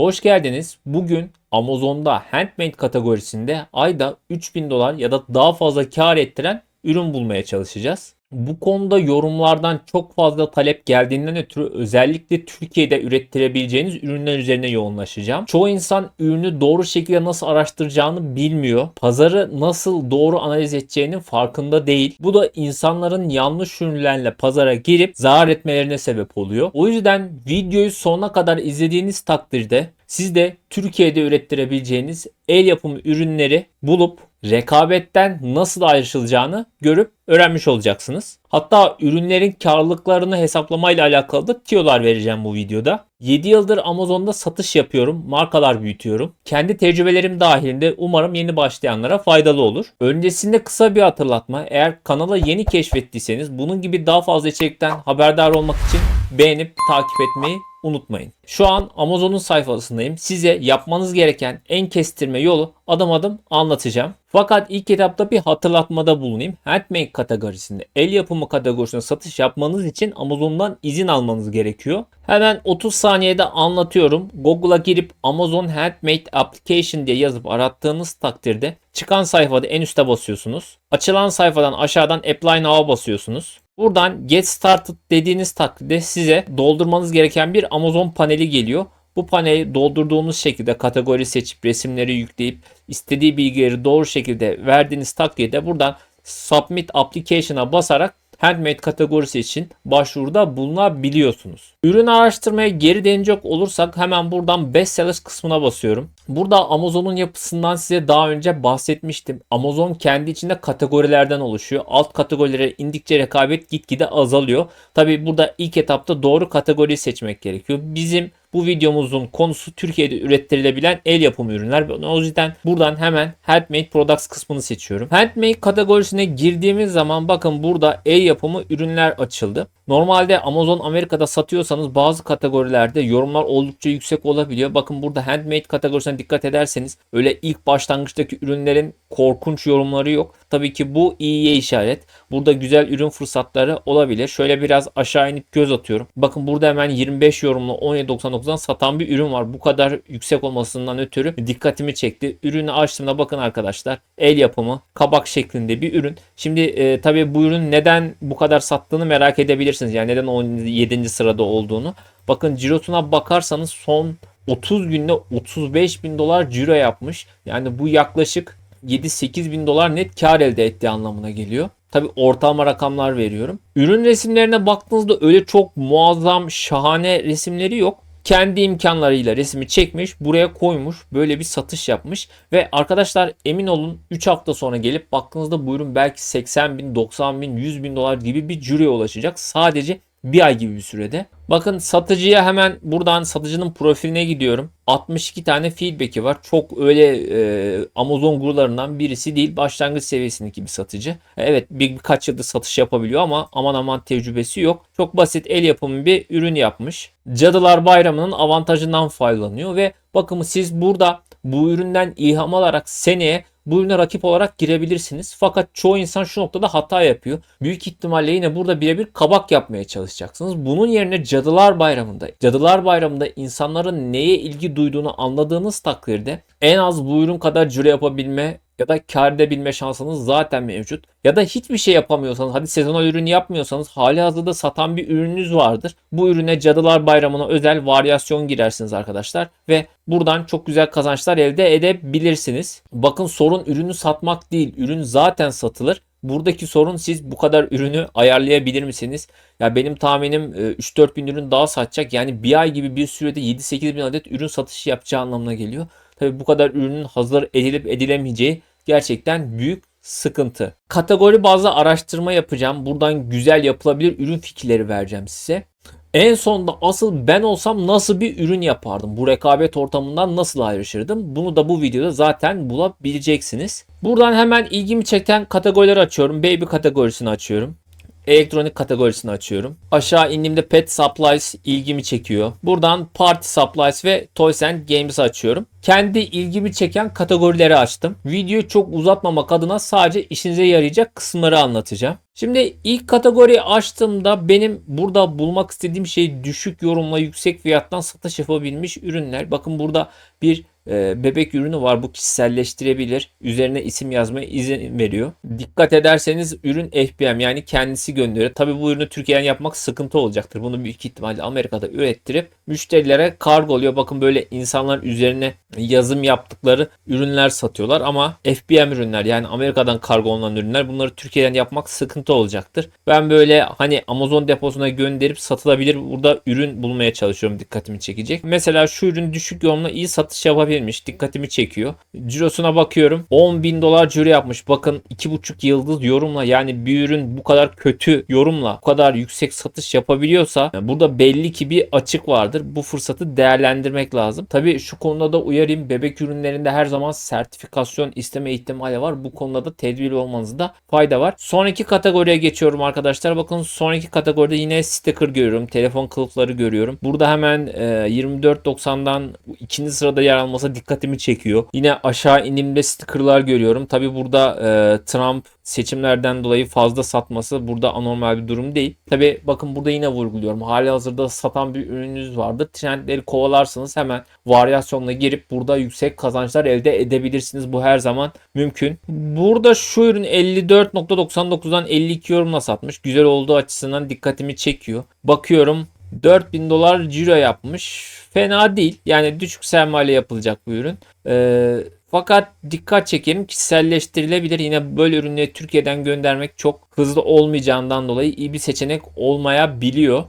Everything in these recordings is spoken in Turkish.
Hoş geldiniz. Bugün Amazon'da handmade kategorisinde ayda 3000 dolar ya da daha fazla kar ettiren ürün bulmaya çalışacağız. Bu konuda yorumlardan çok fazla talep geldiğinden ötürü özellikle Türkiye'de ürettirebileceğiniz ürünler üzerine yoğunlaşacağım. Çoğu insan ürünü doğru şekilde nasıl araştıracağını bilmiyor. Pazarı nasıl doğru analiz edeceğinin farkında değil. Bu da insanların yanlış ürünlerle pazara girip zarar etmelerine sebep oluyor. O yüzden videoyu sonuna kadar izlediğiniz takdirde siz de Türkiye'de ürettirebileceğiniz el yapımı ürünleri bulup rekabetten nasıl ayrışılacağını görüp öğrenmiş olacaksınız. Hatta ürünlerin karlılıklarını hesaplamayla alakalı da tiyolar vereceğim bu videoda. 7 yıldır Amazon'da satış yapıyorum, markalar büyütüyorum. Kendi tecrübelerim dahilinde umarım yeni başlayanlara faydalı olur. Öncesinde kısa bir hatırlatma. Eğer kanala yeni keşfettiyseniz bunun gibi daha fazla içerikten haberdar olmak için beğenip takip etmeyi unutmayın. Şu an Amazon'un sayfasındayım. Size yapmanız gereken en kestirme yolu adım adım anlatacağım. Fakat ilk etapta bir hatırlatmada bulunayım. Handmade kategorisinde, el yapımı kategorisinde satış yapmanız için Amazon'dan izin almanız gerekiyor. Hemen 30 saniyede anlatıyorum. Google'a girip Amazon Handmade Application diye yazıp arattığınız takdirde çıkan sayfada en üste basıyorsunuz. Açılan sayfadan aşağıdan Apply Now'a basıyorsunuz. Buradan Get Started dediğiniz takdirde size doldurmanız gereken bir Amazon paneli geliyor. Bu paneli doldurduğunuz şekilde kategori seçip resimleri yükleyip istediği bilgileri doğru şekilde verdiğiniz takdirde buradan Submit Application'a basarak Handmade kategorisi için başvuruda bulunabiliyorsunuz. Ürün araştırmaya geri dönecek olursak hemen buradan Best Sellers kısmına basıyorum. Burada Amazon'un yapısından size daha önce bahsetmiştim. Amazon kendi içinde kategorilerden oluşuyor. Alt kategorilere indikçe rekabet gitgide azalıyor. Tabi burada ilk etapta doğru kategoriyi seçmek gerekiyor. Bizim bu videomuzun konusu Türkiye'de ürettirilebilen el yapımı ürünler. O yüzden buradan hemen Handmade Products kısmını seçiyorum. Handmade kategorisine girdiğimiz zaman bakın burada el yapımı ürünler açıldı. Normalde Amazon Amerika'da satıyorsanız bazı kategorilerde yorumlar oldukça yüksek olabiliyor. Bakın burada handmade kategorisine dikkat ederseniz öyle ilk başlangıçtaki ürünlerin korkunç yorumları yok. Tabii ki bu iyiye işaret. Burada güzel ürün fırsatları olabilir. Şöyle biraz aşağı inip göz atıyorum. Bakın burada hemen 25 yorumlu 17.99'dan satan bir ürün var. Bu kadar yüksek olmasından ötürü dikkatimi çekti. Ürünü açtığımda bakın arkadaşlar el yapımı kabak şeklinde bir ürün. Şimdi e, tabii bu ürün neden bu kadar sattığını merak edebilirsiniz. Yani neden 17. sırada olduğunu. Bakın cirosuna bakarsanız son 30 günde 35 bin dolar ciro yapmış. Yani bu yaklaşık 7-8 bin dolar net kar elde ettiği anlamına geliyor. Tabi ortalama rakamlar veriyorum. Ürün resimlerine baktığınızda öyle çok muazzam, şahane resimleri yok kendi imkanlarıyla resmi çekmiş, buraya koymuş, böyle bir satış yapmış ve arkadaşlar emin olun 3 hafta sonra gelip baktığınızda bu ürün belki 80 bin, 90 bin, 100 bin dolar gibi bir cüreye ulaşacak. Sadece bir ay gibi bir sürede. Bakın satıcıya hemen buradan satıcının profiline gidiyorum. 62 tane feedback'i var. Çok öyle e, Amazon gurularından birisi değil. Başlangıç seviyesindeki bir satıcı. Evet bir, birkaç yıldır satış yapabiliyor ama aman aman tecrübesi yok. Çok basit el yapımı bir ürün yapmış. Cadılar Bayramı'nın avantajından faydalanıyor ve bakın siz burada bu üründen ilham alarak seneye bu ürüne rakip olarak girebilirsiniz. Fakat çoğu insan şu noktada hata yapıyor. Büyük ihtimalle yine burada birebir kabak yapmaya çalışacaksınız. Bunun yerine Cadılar Bayramı'nda, Cadılar Bayramı'nda insanların neye ilgi duyduğunu anladığınız takdirde en az bu ürün kadar cüre yapabilme ya da kar edebilme şansınız zaten mevcut. Ya da hiçbir şey yapamıyorsanız, hadi sezonal ürün yapmıyorsanız hali hazırda satan bir ürününüz vardır. Bu ürüne Cadılar Bayramı'na özel varyasyon girersiniz arkadaşlar ve buradan çok güzel kazançlar elde edebilirsiniz. Bakın sorun ürünü satmak değil, ürün zaten satılır. Buradaki sorun siz bu kadar ürünü ayarlayabilir misiniz? Ya benim tahminim 3-4 bin ürün daha satacak. Yani bir ay gibi bir sürede 7-8 bin adet ürün satışı yapacağı anlamına geliyor. Tabi bu kadar ürünün hazır edilip edilemeyeceği gerçekten büyük sıkıntı. Kategori bazlı araştırma yapacağım. Buradan güzel yapılabilir ürün fikirleri vereceğim size. En sonunda asıl ben olsam nasıl bir ürün yapardım? Bu rekabet ortamından nasıl ayrışırdım? Bunu da bu videoda zaten bulabileceksiniz. Buradan hemen ilgimi çeken kategorileri açıyorum. Baby kategorisini açıyorum. Elektronik kategorisini açıyorum. Aşağı indiğimde Pet Supplies ilgimi çekiyor. Buradan Party Supplies ve Toys and Games açıyorum. Kendi ilgimi çeken kategorileri açtım. Videoyu çok uzatmamak adına sadece işinize yarayacak kısımları anlatacağım. Şimdi ilk kategoriyi açtığımda benim burada bulmak istediğim şey düşük yorumla yüksek fiyattan satış yapabilmiş ürünler. Bakın burada bir bebek ürünü var. Bu kişiselleştirebilir. Üzerine isim yazmaya izin veriyor. Dikkat ederseniz ürün FBM yani kendisi gönderiyor. Tabi bu ürünü Türkiye'den yapmak sıkıntı olacaktır. Bunu büyük ihtimalle Amerika'da ürettirip müşterilere kargo oluyor. Bakın böyle insanlar üzerine yazım yaptıkları ürünler satıyorlar ama FBM ürünler yani Amerika'dan kargo olunan ürünler bunları Türkiye'den yapmak sıkıntı olacaktır. Ben böyle hani Amazon deposuna gönderip satılabilir burada ürün bulmaya çalışıyorum dikkatimi çekecek. Mesela şu ürün düşük yorumla iyi satış yapabilmiş dikkatimi çekiyor. Cirosuna bakıyorum 10 bin dolar ciro yapmış. Bakın 2,5 yıldız yorumla yani bir ürün bu kadar kötü yorumla bu kadar yüksek satış yapabiliyorsa yani burada belli ki bir açık vardır. Bu fırsatı değerlendirmek lazım. Tabii şu konuda da uyarayım. Bebek ürünlerinde her zaman sertifikasyon isteme ihtimali var. Bu konuda da tedbirli olmanızda fayda var. Sonraki kategoriye geçiyorum arkadaşlar. Bakın sonraki kategoride yine sticker görüyorum. Telefon kılıfları görüyorum. Burada hemen e, 24.90'dan ikinci sırada yer alması dikkatimi çekiyor. Yine aşağı indiğimde stickerlar görüyorum. Tabi burada e, Trump seçimlerden dolayı fazla satması burada anormal bir durum değil. Tabi bakın burada yine vurguluyorum. Hali hazırda satan bir ürününüz vardı. Trendleri kovalarsanız hemen varyasyonla girip burada yüksek kazançlar elde edebilirsiniz. Bu her zaman mümkün. Burada şu ürün 54.99'dan 52 yorumla satmış. Güzel olduğu açısından dikkatimi çekiyor. Bakıyorum 4000 dolar ciro yapmış. Fena değil. Yani düşük sermaye yapılacak bu ürün. Ee, fakat dikkat çekelim kişiselleştirilebilir. Yine böyle ürünleri Türkiye'den göndermek çok hızlı olmayacağından dolayı iyi bir seçenek olmayabiliyor.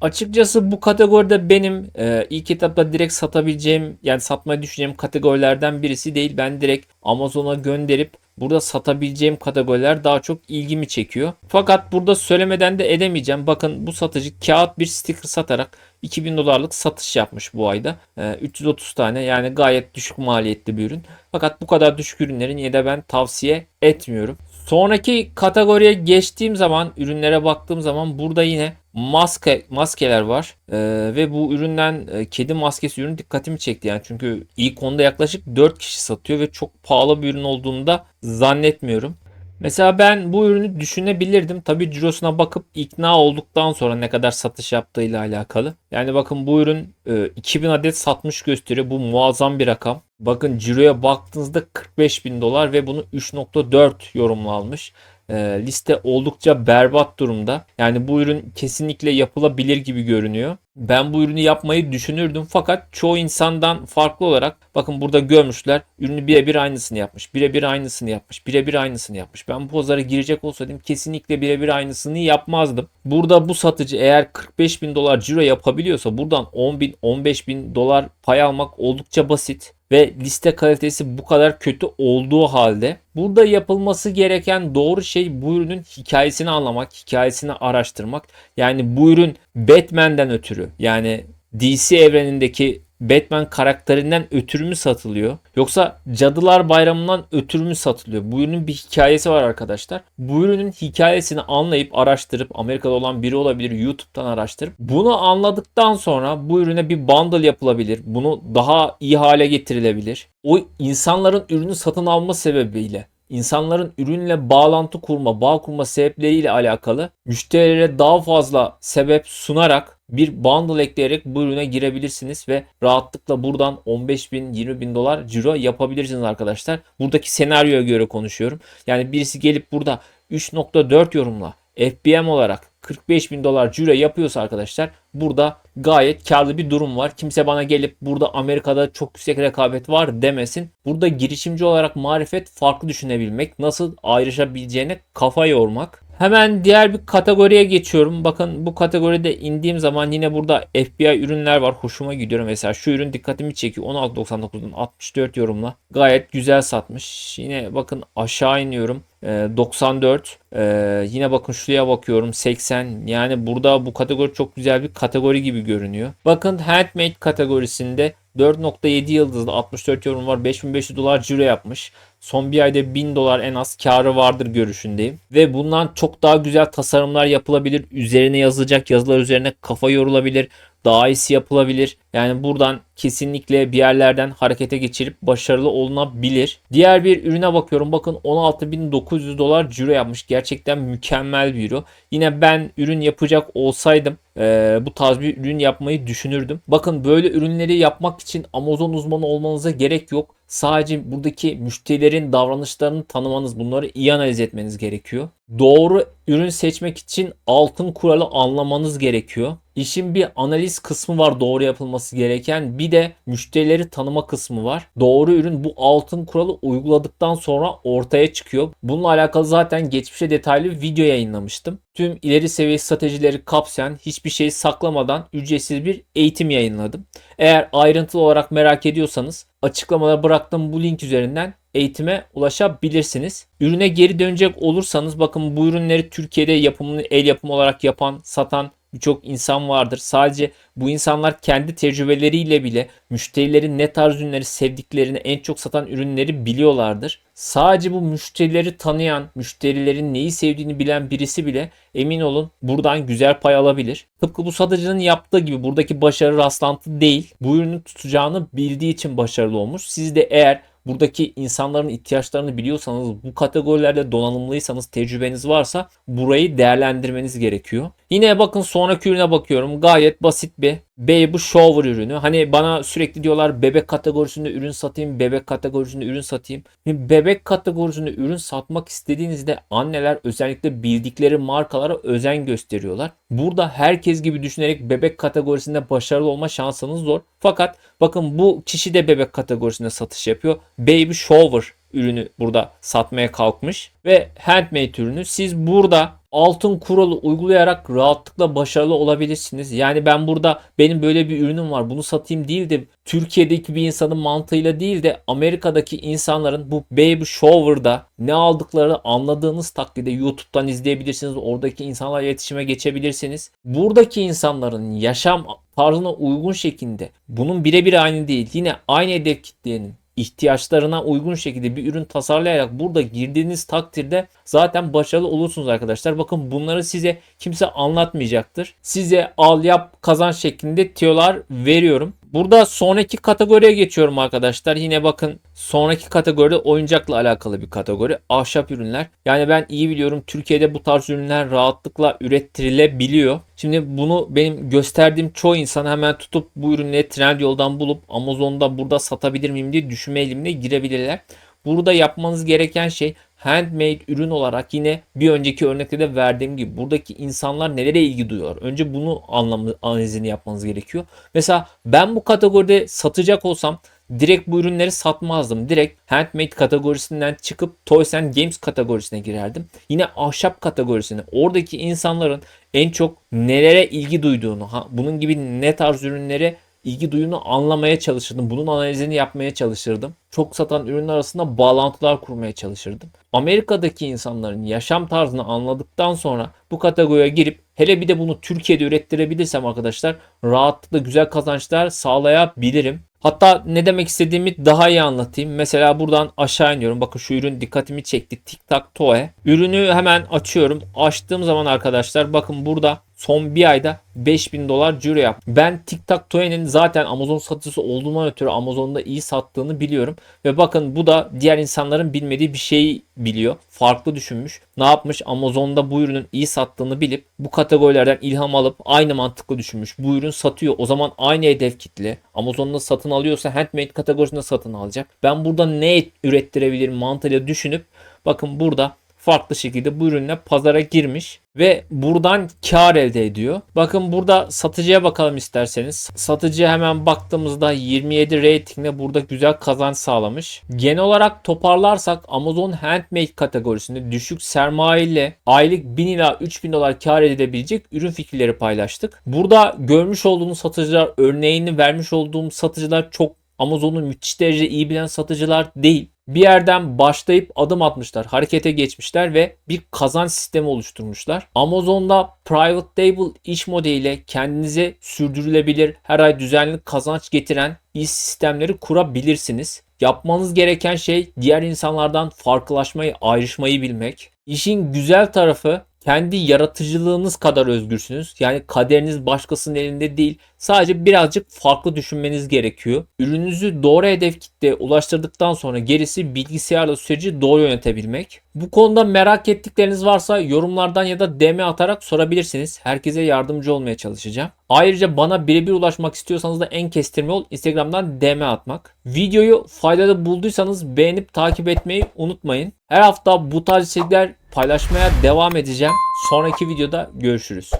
Açıkçası bu kategoride benim e, ilk etapta direkt satabileceğim yani satmayı düşüneceğim kategorilerden birisi değil. Ben direkt Amazon'a gönderip burada satabileceğim kategoriler daha çok ilgimi çekiyor. Fakat burada söylemeden de edemeyeceğim. Bakın bu satıcı kağıt bir sticker satarak 2000 dolarlık satış yapmış bu ayda. E, 330 tane yani gayet düşük maliyetli bir ürün. Fakat bu kadar düşük ürünlerin yine de ben tavsiye etmiyorum. Sonraki kategoriye geçtiğim zaman ürünlere baktığım zaman burada yine maske maskeler var ee, ve bu üründen e, kedi maskesi ürün dikkatimi çekti yani çünkü ilk onda yaklaşık 4 kişi satıyor ve çok pahalı bir ürün olduğunu da zannetmiyorum. Mesela ben bu ürünü düşünebilirdim. Tabii cirosuna bakıp ikna olduktan sonra ne kadar satış yaptığıyla alakalı. Yani bakın bu ürün e, 2000 adet satmış gösteriyor. Bu muazzam bir rakam. Bakın ciroya baktığınızda 45 bin dolar ve bunu 3.4 yorumla almış e, liste oldukça berbat durumda. Yani bu ürün kesinlikle yapılabilir gibi görünüyor. Ben bu ürünü yapmayı düşünürdüm fakat çoğu insandan farklı olarak bakın burada görmüşler ürünü birebir aynısını yapmış. Birebir aynısını yapmış. Birebir aynısını yapmış. Ben bu pazara girecek olsaydım kesinlikle birebir aynısını yapmazdım. Burada bu satıcı eğer 45 bin dolar ciro yapabiliyorsa buradan 10 bin 15 bin dolar pay almak oldukça basit ve liste kalitesi bu kadar kötü olduğu halde burada yapılması gereken doğru şey bu ürünün hikayesini anlamak, hikayesini araştırmak. Yani bu ürün Batman'den ötürü yani DC evrenindeki Batman karakterinden ötürü mü satılıyor? Yoksa Cadılar Bayramı'ndan ötürü mü satılıyor? Bu ürünün bir hikayesi var arkadaşlar. Bu ürünün hikayesini anlayıp araştırıp Amerika'da olan biri olabilir YouTube'dan araştırıp bunu anladıktan sonra bu ürüne bir bundle yapılabilir. Bunu daha iyi hale getirilebilir. O insanların ürünü satın alma sebebiyle insanların ürünle bağlantı kurma, bağ kurma sebepleriyle alakalı müşterilere daha fazla sebep sunarak bir bundle ekleyerek bu ürüne girebilirsiniz ve rahatlıkla buradan 15 bin 20 bin dolar ciro yapabilirsiniz arkadaşlar. Buradaki senaryoya göre konuşuyorum. Yani birisi gelip burada 3.4 yorumla FBM olarak 45 bin dolar ciro yapıyorsa arkadaşlar burada gayet karlı bir durum var. Kimse bana gelip burada Amerika'da çok yüksek rekabet var demesin. Burada girişimci olarak marifet farklı düşünebilmek, nasıl ayrışabileceğine kafa yormak. Hemen diğer bir kategoriye geçiyorum. Bakın bu kategoride indiğim zaman yine burada FBI ürünler var. Hoşuma gidiyor. Mesela şu ürün dikkatimi çekiyor. 16.99'dan 64 yorumla. Gayet güzel satmış. Yine bakın aşağı iniyorum. e, 94. E, yine bakın şuraya bakıyorum 80. Yani burada bu kategori çok güzel bir kategori gibi görünüyor. Bakın handmade kategorisinde 4.7 yıldızlı 64 yorum var. 5500 dolar ciro yapmış. Son bir ayda 1000 dolar en az karı vardır görüşündeyim. Ve bundan çok daha güzel tasarımlar yapılabilir. Üzerine yazılacak yazılar üzerine kafa yorulabilir. Daha iyisi yapılabilir. Yani buradan kesinlikle bir yerlerden harekete geçirip başarılı olunabilir. Diğer bir ürüne bakıyorum. Bakın 16.900 dolar ciro yapmış. Gerçekten mükemmel bir ürün. Yine ben ürün yapacak olsaydım e, bu tarz bir ürün yapmayı düşünürdüm. Bakın böyle ürünleri yapmak için Amazon uzmanı olmanıza gerek yok. Sadece buradaki müşterilerin davranışlarını tanımanız, bunları iyi analiz etmeniz gerekiyor. Doğru ürün seçmek için altın kuralı anlamanız gerekiyor. İşin bir analiz kısmı var doğru yapılması gereken. Bir de müşterileri tanıma kısmı var. Doğru ürün bu altın kuralı uyguladıktan sonra ortaya çıkıyor. Bununla alakalı zaten geçmişe detaylı bir video yayınlamıştım. Tüm ileri seviye stratejileri kapsayan hiçbir şey saklamadan ücretsiz bir eğitim yayınladım. Eğer ayrıntılı olarak merak ediyorsanız açıklamada bıraktığım bu link üzerinden eğitime ulaşabilirsiniz. Ürüne geri dönecek olursanız bakın bu ürünleri Türkiye'de yapımını el yapımı olarak yapan, satan birçok insan vardır. Sadece bu insanlar kendi tecrübeleriyle bile müşterilerin ne tarz ürünleri sevdiklerini, en çok satan ürünleri biliyorlardır. Sadece bu müşterileri tanıyan, müşterilerin neyi sevdiğini bilen birisi bile emin olun buradan güzel pay alabilir. Tıpkı bu satıcının yaptığı gibi buradaki başarı rastlantı değil. Bu ürünü tutacağını bildiği için başarılı olmuş. Siz de eğer buradaki insanların ihtiyaçlarını biliyorsanız, bu kategorilerde donanımlıysanız, tecrübeniz varsa burayı değerlendirmeniz gerekiyor. Yine bakın sonraki ürüne bakıyorum. Gayet basit bir baby shower ürünü. Hani bana sürekli diyorlar bebek kategorisinde ürün satayım, bebek kategorisinde ürün satayım. Bebek kategorisinde ürün satmak istediğinizde anneler özellikle bildikleri markalara özen gösteriyorlar. Burada herkes gibi düşünerek bebek kategorisinde başarılı olma şansınız zor. Fakat bakın bu kişi de bebek kategorisinde satış yapıyor. Baby shower ürünü burada satmaya kalkmış ve handmade ürünü siz burada altın kuralı uygulayarak rahatlıkla başarılı olabilirsiniz. Yani ben burada benim böyle bir ürünüm var bunu satayım değil de Türkiye'deki bir insanın mantığıyla değil de Amerika'daki insanların bu baby shower'da ne aldıklarını anladığınız takdirde YouTube'dan izleyebilirsiniz. Oradaki insanlarla iletişime geçebilirsiniz. Buradaki insanların yaşam tarzına uygun şekilde bunun birebir aynı değil. Yine aynı hedef kitlenin ihtiyaçlarına uygun şekilde bir ürün tasarlayarak burada girdiğiniz takdirde zaten başarılı olursunuz arkadaşlar. Bakın bunları size kimse anlatmayacaktır. Size al yap kazan şeklinde tiyolar veriyorum. Burada sonraki kategoriye geçiyorum arkadaşlar. Yine bakın sonraki kategori oyuncakla alakalı bir kategori. Ahşap ürünler. Yani ben iyi biliyorum Türkiye'de bu tarz ürünler rahatlıkla ürettirilebiliyor. Şimdi bunu benim gösterdiğim çoğu insan hemen tutup bu ürünleri trend yoldan bulup Amazon'da burada satabilir miyim diye düşünme eğilimine girebilirler. Burada yapmanız gereken şey handmade ürün olarak yine bir önceki örnekte de verdiğim gibi buradaki insanlar nelere ilgi duyuyor? Önce bunu anlamı analizini yapmanız gerekiyor. Mesela ben bu kategoride satacak olsam direkt bu ürünleri satmazdım. Direkt handmade kategorisinden çıkıp Toys and Games kategorisine girerdim. Yine ahşap kategorisine. Oradaki insanların en çok nelere ilgi duyduğunu, bunun gibi ne tarz ürünlere ilgi duyunu anlamaya çalışırdım. Bunun analizini yapmaya çalışırdım. Çok satan ürünler arasında bağlantılar kurmaya çalışırdım. Amerika'daki insanların yaşam tarzını anladıktan sonra bu kategoriye girip hele bir de bunu Türkiye'de ürettirebilirsem arkadaşlar rahatlıkla güzel kazançlar sağlayabilirim. Hatta ne demek istediğimi daha iyi anlatayım. Mesela buradan aşağı iniyorum. Bakın şu ürün dikkatimi çekti. Tic Tac Toe. Ürünü hemen açıyorum. Açtığım zaman arkadaşlar bakın burada son bir ayda 5000 dolar ciro yap. Ben TikTok Toy'nin zaten Amazon satıcısı olduğundan ötürü Amazon'da iyi sattığını biliyorum. Ve bakın bu da diğer insanların bilmediği bir şeyi biliyor. Farklı düşünmüş. Ne yapmış? Amazon'da bu ürünün iyi sattığını bilip bu kategorilerden ilham alıp aynı mantıklı düşünmüş. Bu ürün satıyor. O zaman aynı hedef kitle. Amazon'da satın alıyorsa handmade kategorisinde satın alacak. Ben burada ne ürettirebilirim mantığıyla düşünüp bakın burada farklı şekilde bu ürünle pazara girmiş ve buradan kar elde ediyor. Bakın burada satıcıya bakalım isterseniz. Satıcıya hemen baktığımızda 27 ratingle burada güzel kazanç sağlamış. Genel olarak toparlarsak Amazon Handmade kategorisinde düşük sermaye ile aylık 1000 ila 3000 dolar kar edebilecek ürün fikirleri paylaştık. Burada görmüş olduğunuz satıcılar örneğini vermiş olduğum satıcılar çok Amazon'u müthiş derece iyi bilen satıcılar değil. Bir yerden başlayıp adım atmışlar, harekete geçmişler ve bir kazanç sistemi oluşturmuşlar. Amazon'da private label iş modeliyle kendinize sürdürülebilir, her ay düzenli kazanç getiren iş sistemleri kurabilirsiniz. Yapmanız gereken şey diğer insanlardan farklılaşmayı, ayrışmayı bilmek. İşin güzel tarafı kendi yaratıcılığınız kadar özgürsünüz. Yani kaderiniz başkasının elinde değil. Sadece birazcık farklı düşünmeniz gerekiyor. Ürününüzü doğru hedef kitleye ulaştırdıktan sonra gerisi bilgisayarla süreci doğru yönetebilmek. Bu konuda merak ettikleriniz varsa yorumlardan ya da DM atarak sorabilirsiniz. Herkese yardımcı olmaya çalışacağım. Ayrıca bana birebir ulaşmak istiyorsanız da en kestirme yol Instagram'dan DM atmak. Videoyu faydalı bulduysanız beğenip takip etmeyi unutmayın. Her hafta bu tarz içerikler paylaşmaya devam edeceğim. Sonraki videoda görüşürüz.